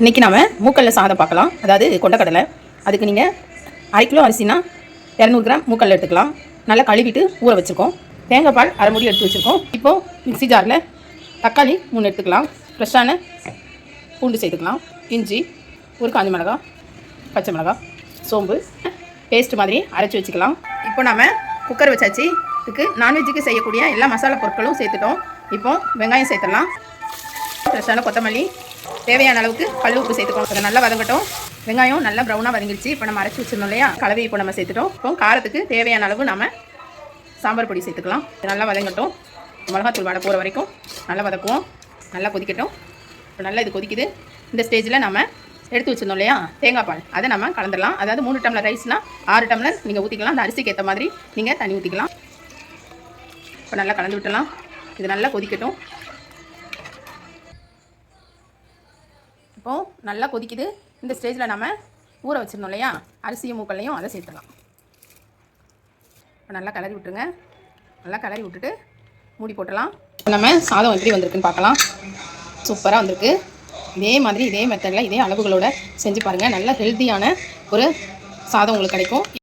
இன்றைக்கி நம்ம மூக்கல்ல சாதம் பார்க்கலாம். அதாவது கொண்டக்கடலை. அதுக்கு நீங்கள் அரை கிலோ அரிசினா இரநூறு கிராம் மூக்கல்ல எடுத்துக்கலாம். நல்லா கழுவிட்டு ஊற வச்சுருக்கோம். தேங்காய் பால் அரை மூடி எடுத்து வச்சுருக்கோம். இப்போது மிக்சி ஜாரில் தக்காளி மூணு எடுத்துக்கலாம். ஃப்ரெஷ்ஷான பூண்டு சேர்த்துக்கலாம். இஞ்சி ஒரு காஞ்ச மிளகா பச்சை மிளகா சோம்பு பேஸ்ட் மாதிரி அரைச்சி வச்சுக்கலாம். இப்போ நாம் குக்கர் வச்சாச்சு. இதுக்கு நான்வெஜ்ஜுக்கு செய்யக்கூடிய எல்லா மசாலா பொருட்களும் சேர்த்துட்டோம். இப்போது வெங்காயம் சேர்த்துடலாம். ஃப்ரெஷ்ஷான கொத்தமல்லி தேவையான அளவுக்கு கல் உப்பு சேர்த்துக்கணும். அதை நல்லா வதங்கட்டும். வெங்காயம் நல்லா ப்ரௌனாக வதங்கிடுச்சு இப்போ நம்ம அரைச்சி வச்சிருந்தோம் இல்லையா? கலவை இப்போ நம்ம சேர்த்துட்டோம். இப்போ காரத்துக்கு தேவையான அளவு நம்ம சாம்பார் பொடி சேர்த்துக்கலாம். இது நல்லா வதங்கட்டும். மிளகாத்தூள் வடை போகிற வரைக்கும் நல்லா வதக்குவோம். நல்லா கொதிக்கட்டும். இப்போ நல்லா இது கொதிக்குது. இந்த ஸ்டேஜில் நம்ம எடுத்து வச்சிருந்தோம் இல்லையா? தேங்காய் பால். அதை நம்ம கலந்துடலாம். அதாவது மூணு டம்ளர் ரைஸ்னால் ஆறு டம்ளர் நீங்கள் ஊற்றிக்கலாம் அந்த அரிசிக்கு ஏற்ற மாதிரி நீங்கள் தண்ணி ஊற்றிக்கலாம் இப்போ நல்லா கலந்து விட்டலாம் இது நல்லா கொதிக்கட்டும். இப்போது நல்லா கொதிக்குது. இந்த ஸ்டேஜில் நம்ம ஊற வச்சிருந்தோம் இல்லையா? அரிசியும் மூக்கல்லையும் அதை சேர்த்துக்கலாம் இப்போ நல்லா கிளறி விட்டுருங்க. நல்லா கிளறி விட்டுட்டு மூடி போட்டலாம். நம்ம சாதம் எப்படி வந்திருக்குன்னு பார்க்கலாம். சூப்பராக வந்திருக்கு. இதே மாதிரி இதே மெத்தடில் இதே அளவுகளோட செஞ்சு பாருங்கள் நல்ல ஹெல்த்தியான ஒரு சாதம் உங்களுக்கு கிடைக்கும்.